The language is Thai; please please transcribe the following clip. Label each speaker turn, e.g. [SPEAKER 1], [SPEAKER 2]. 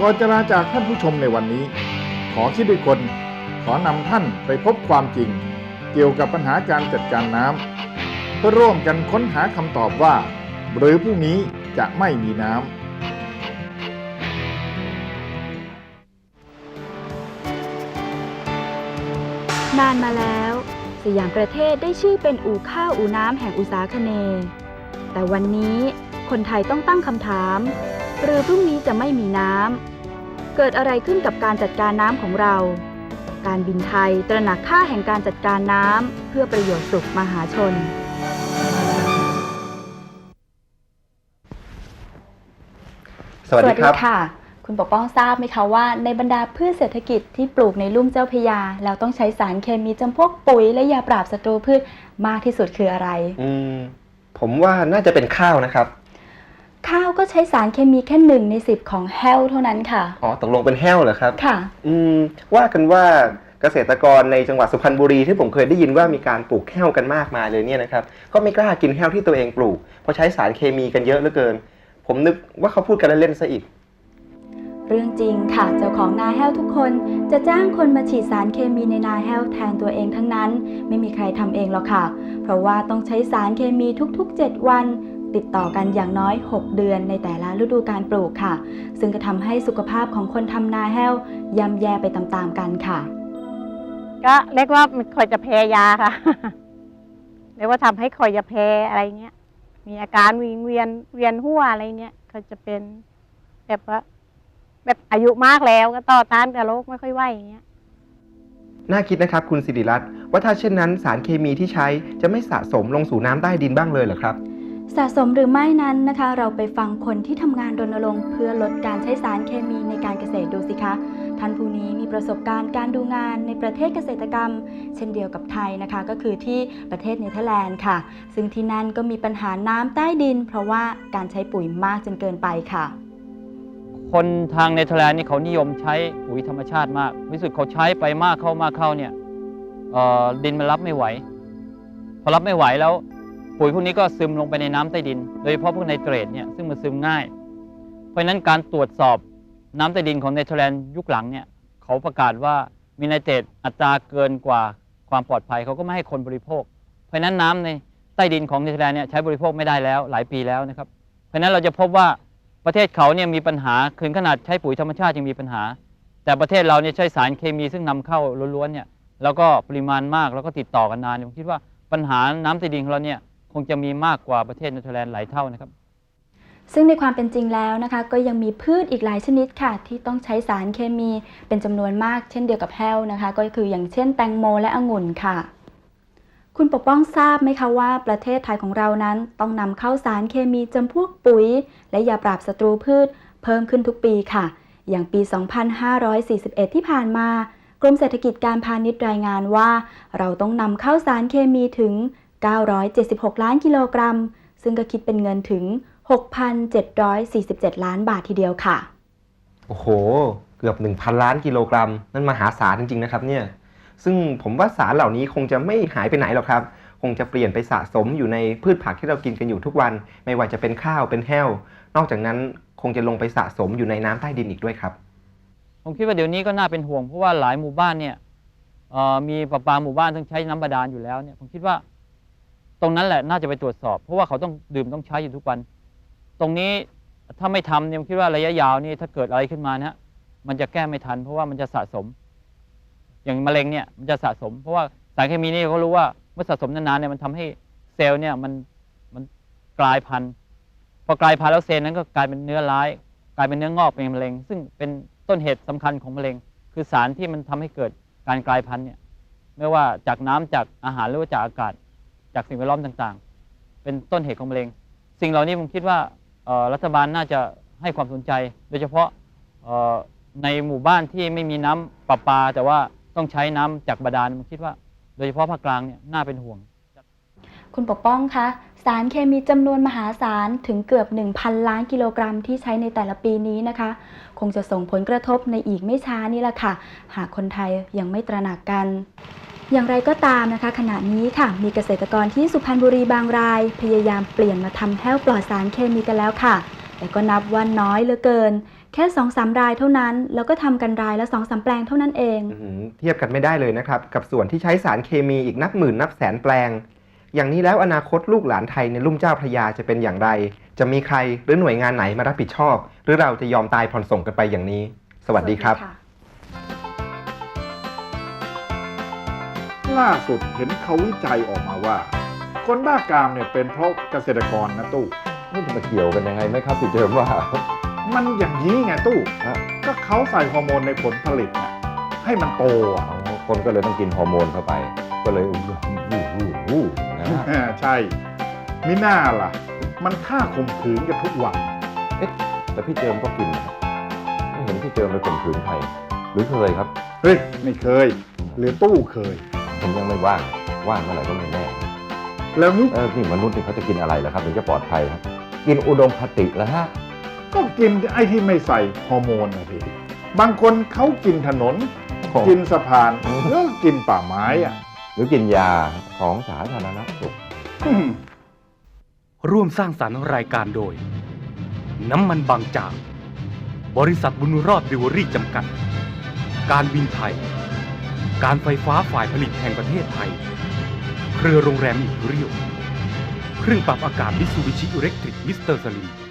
[SPEAKER 1] ก่อนจะลาจากท่านผู้ชมในวันนี้ ขอคิดด้วยคน ขอนำท่านไปพบความจริง เกี่ยวกับปัญหาการจัดการน้ำเพื่อร่วมกันค้นหาคำตอบว่า หรือพรุ่งนี้จะไม่มีน้ำ
[SPEAKER 2] นานมาแล้ว สยามประเทศได้ชื่อเป็นอู่ข้าวอู่น้ำแห่งอุตสาคเนย์แต่วันนี้คนไทยต้องตั้งคำถาม หรือพรุ่งนี้จะไม่มีน้ำ เกิดอะไรขึ้นกับการจัดการน้ำของเรา การบินไทยตระหนักค่าแห่งการจัดการน้ำเพื่อประโยชน์สุขมหาชน
[SPEAKER 3] สวัสดีครับ
[SPEAKER 2] ค่ะคุณปกป้องทราบไหมคะว่าในบรรดาพืชเศรษฐกิจที่ปลูกในลุ่มเจ้าพระยา แล้วต้องใช้สารเคมีจำพวกปุ๋ยและยาปราบศัตรูพืชมากที่สุดคืออะไร
[SPEAKER 3] อืมผมว่าน่าจะเป็นข้าวนะครับ
[SPEAKER 2] ข้าวก็ใช้สารเคมีแค่หนึ่งในสิบของแฮลเท่านั้นค่ะ
[SPEAKER 3] อ๋อตกลงเป็นแห้วเหรอครับ
[SPEAKER 2] ค่ะ
[SPEAKER 3] อืมว่ากันว่าเกษตรกรในจังหวัดสุพรรณบุรีที่ผมเคยได้ยินว่ามีการปลูกแห้วกันมากมายเลยเนี่ยนะครับก็ไม่กล้ากินแห้วที่ตัวเองปลูก เพราะใช้สารเคมีกันเยอะเหลือเกิน ผมนึกว่าเขาพูดกันเล่นๆซะอีก
[SPEAKER 2] เรื่องจริงค่ะเจ้าของนาแฮลทุกคนจะจ้างคนมาฉีดสารเคมีในนาแฮลแทนตัวเองทั้งนั้น ไม่มีใครทำเองหรอกค่ะ เพราะว่าต้องใช้สารเคมีทุกๆ 7 วัน ติดต่อกันอย่างน้อย 6 เดือนในแต่ละฤดูการปลูกค่ะ ซึ่งก็ทำให้สุขภาพของคนทำนาแฮลย่ำแย่ไปตามๆกันค่ะ
[SPEAKER 4] ก็เรียกว่ามันคอยจะแพ้ยาค่ะ เรียกว่าทำให้คอยจะแพ้อะไรเงี้ย มีอาการวิงเวียนเวียนหัวอะไรเนี้ยเขาจะเป็นแบบว่าแบบอายุมากแล้วก็ต่อต้านกับโรคไม่ค่อยไหวอย่างเงี้ย
[SPEAKER 3] น่าคิดนะครับคุณสิริรัตน์ว่าถ้าเช่นนั้นสารเคมีที่ใช้จะไม่สะสมลงสู่น้ำใต้ดินบ้างเลยเหรอครับ
[SPEAKER 2] สะสมหรือไม่นั้นนะคะ เราไปฟังคนที่ทำงานรณรงค์เพื่อลดการใช้สารเคมีในการเกษตรดูสิคะท่านผู้นี้มีประสบการณ์การดูงานในประเทศเกษตรกรรม เช่นเดียวกับไทยนะคะ ก็คือที่ประเทศเนเธอร์แลนด์ค่ะ ซึ่งที่นั่นก็มีปัญหาน้ำใต้ดิน เพราะว่าการใช้ปุ๋ยมากจนเกินไปค่ะ
[SPEAKER 5] คนทางเนเธอร์แลนด์นี่เขานิยมใช้ปุ๋ยธรรมชาติมากรู้สึกเขาใช้ไปมากเข้ามากเข้าเนี่ยดินมันรับไม่ไหว พอรับไม่ไหวแล้ว ปุ๋ยพวกนี้ก็ซึมลงไปในน้ำใต้ดิน โดยเฉพาะพวกไนเตรตเนี่ยซึ่งมันซึมง่าย เพราะฉะนั้นการตรวจสอบน้ำใต้ดินของเนเธอร์แลนด์ยุคหลังเนี่ยเขาประกาศว่ามีไนเตรตอัตราเกินกว่าความปลอดภัยเขาก็ไม่ให้คนบริโภค เพราะฉะนั้นน้ำในใต้ดินของเนเธอร์แลนด์เนี่ยใช้บริโภคไม่ได้แล้วหลายปีแล้วนะครับเพราะฉะนั้นเราจะพบว่าประเทศเขาเนี่ยมีปัญหาถึงขนาดใช้ปุ๋ยธรรมชาติยังมีปัญหา แต่ประเทศเราเนี่ยใช้สารเคมีซึ่งนำเข้าล้วนๆเนี่ยแล้วก็ปริมาณมากแล้วก็ติดต่อกันนานผมคิดว่าปัญหาน้ำใต้ดินของเราเนี่ย งจะมีมากกว่าประเทศเนเธอร์แลนด์หลายเท่านะครับ
[SPEAKER 2] ซึ่งในความเป็นจริงแล้วนะคะ ก็ยังมีพืชอีกหลายชนิดค่ะ ที่ต้องใช้สารเคมีเป็นจำนวนมากเช่นเดียวกับแฮลนะคะ ก็คืออย่างเช่นแตงโมและองุ่นค่ะคุณปกป้องทราบไหมคะว่าประเทศไทยของเรานั้นต้องนำเข้าสารเคมีจำพวกปุ๋ย และยาปราบศัตรูพืช เพิ่มขึ้นทุกปีค่ะ อย่างปี 2541 ที่ผ่านมา กรมเศรษฐกิจการพาณิชย์รายงานว่า เราต้องนำเข้าสารเคมีถึง 976 ล้านกิโลกรัม ซึ่งก็คิดเป็นเงินถึง 6,747 ล้านบาททีเดียวค่ะ
[SPEAKER 3] โอ้โห เกือบ 1,000 ล้านกิโลกรัม นั่นมหาศาลจริง ๆ นะครับเนี่ย ซึ่งผมว่าสารเหล่านี้คงจะไม่หายไปไหนหรอกครับ คงจะเปลี่ยนไปสะสมอยู่ในพืชผักที่เรากินกันอยู่ทุกวัน ไม่ว่าจะเป็นข้าว เป็นแห้ว นอกจากนั้นคงจะลงไปสะสมอยู่ในน้ำใต้ดินอีกด้วยครับ
[SPEAKER 5] ผมคิดว่าเดี๋ยวนี้ก็น่าเป็นห่วงเพราะว่าหลายหมู่บ้านเนี่ยเอ่อมีประปาหมู่บ้านต้องใช้น้ำบาดาลอยู่แล้วเนี่ยผมคิดว่า ตรงนั้นแหละน่าจะไปตรวจสอบ เพราะว่าเขาต้องดื่มต้องใช้อยู่ทุกวัน ตรงนี้ถ้าไม่ทำเนี่ยผมคิดว่าระยะยาวนี่ถ้าเกิดอะไรขึ้นมานี่ยมันจะแก้ไม่ทัน เพราะว่ามันจะสะสม อย่างมะเร็งเนี่ยมันจะสะสม เพราะว่าสารเคมีนี่เขารู้ว่าเมื่อสะสมนานๆเนี่ยมันทำให้เซลล์เนี่ยมันมันกลายพันธุ์พอกลายพันธุ์แล้วเซลล์นั้นก็กลายเป็นเนื้อร้าย กลายเป็นเนื้องอกเป็นมะเร็ง ซึ่งเป็นต้นเหตุสำคัญของมะเร็ง คือสารที่มันทำให้เกิดการกลายพันธุ์เนี่ยไม่ว่าจากน้ำจากอาหารหรือว่าจากอากาศ จากสิ่งแวดล้อมต่างๆ เป็นต้นเหตุของมะเร็ง สิ่งเหล่านี้ผมคิดว่ารัฐบาลน่าจะให้ความสนใจ โดยเฉพาะในหมู่บ้านที่ไม่มีน้ำประปา แต่ว่าต้องใช้น้ำจากบาดาลผมคิดว่า โดยเฉพาะภาคกลางเนี่ยน่าเป็นห่วง
[SPEAKER 2] คุณปกป้องคะสารเคมีจำนวนมหาศาลถึงเกือบ 1,000 ล้านกิโลกรัมที่ใช้ในแต่ละปีนี้นะคะ คงจะส่งผลกระทบในอีกไม่ช้านี่แหละค่ะ หากคนไทยยังไม่ตระหนักกัน อย่างไรก็ตามนะคะ ขณะนี้ค่ะ มีเกษตรกรที่สุพรรณบุรีบางราย พยายามเปลี่ยนมาทำแห้วปลอดสารเคมีกันแล้วค่ะ แต่ก็นับว่าน้อยเหลือเกิน แค่2อสารายเท่านั้น แล้วก็ทำกันรายละ2อสาแปลงเท่านั้นเอง
[SPEAKER 3] อื้อหือเทียบกันไม่ได้เลยนะครับ กับส่วนที่ใช้สารเคมีอีกนับหมื่นนับแสนแปลง อย่างนี้แล้วอนาคตลูกหลานไทยในลุ่มเจ้าพระยาจะเป็นอย่างไร จะมีใครหรือหน่วยงานไหนมารับผิดชอบ หรือเราจะยอมตายผ่อนส่งกันไปอย่างนี้ สวัสดีครับ
[SPEAKER 1] ล่าสุดเห็นเขาวิจัยออกมาว่า คนบ้ากามเนี่ยเป็นเพราะเกษตรกรนะตู้
[SPEAKER 6] นี่จะมาเกี่ยวกันยังไงไหมครับพี่เจิมว่า
[SPEAKER 1] มันอย่างนี้ไงตู้
[SPEAKER 6] ฮะ
[SPEAKER 1] ก็เขาใส่ฮอร์โมนในผลผลิตเนี่ยให้มันโตอะ
[SPEAKER 6] อ๋อคนก็เลยต้องกินฮอร์โมนเข้าไป ก็เลยอู้หู้หู้หู้นะ
[SPEAKER 1] อ่าใช่มิน่าล่ะ มันฆ่าข่มขืนกันทุกวัน
[SPEAKER 6] แต่พี่เจิมก็กินนะครับไม่เห็นพี่เจิมไปข่มขืนใครหรือเคยครับ
[SPEAKER 1] เฮ้ย ไม่เคย หรือตู้เคย
[SPEAKER 6] ผมยังไม่ว่าง ว่างเมื่อไหร่ก็ไม่แน่
[SPEAKER 1] แล้วนี่
[SPEAKER 6] เออนี่มนุษย์นี่เขาจะกินอะไรล่ะครับถึงจะปลอดภัยครับ กินอุดมคติแล้วฮะ
[SPEAKER 1] ก็กินไอ้ที่ไม่ใส่ฮอร์โมนนะพี่ บางคนเขากินถนน
[SPEAKER 6] โอ้
[SPEAKER 1] กินสะพาน
[SPEAKER 6] อืม
[SPEAKER 1] เออกินป่าไม้อะ
[SPEAKER 6] หรือกินยาของสาธารณสุข
[SPEAKER 1] อืม
[SPEAKER 7] ร่วมสร้างสรรค์รายการโดย น้ำมันบางจาก บริษัทบุญรอดบิวเวอรี่จำกัด การบินไทย การไฟฟ้าฝ่ายผลิตแห่งประเทศไทย เครือโรงแรมอิมพีเรียลเครื่องปรับอากาศมิสูบิชิอิเล็กทริกมิสเตอร์สลิม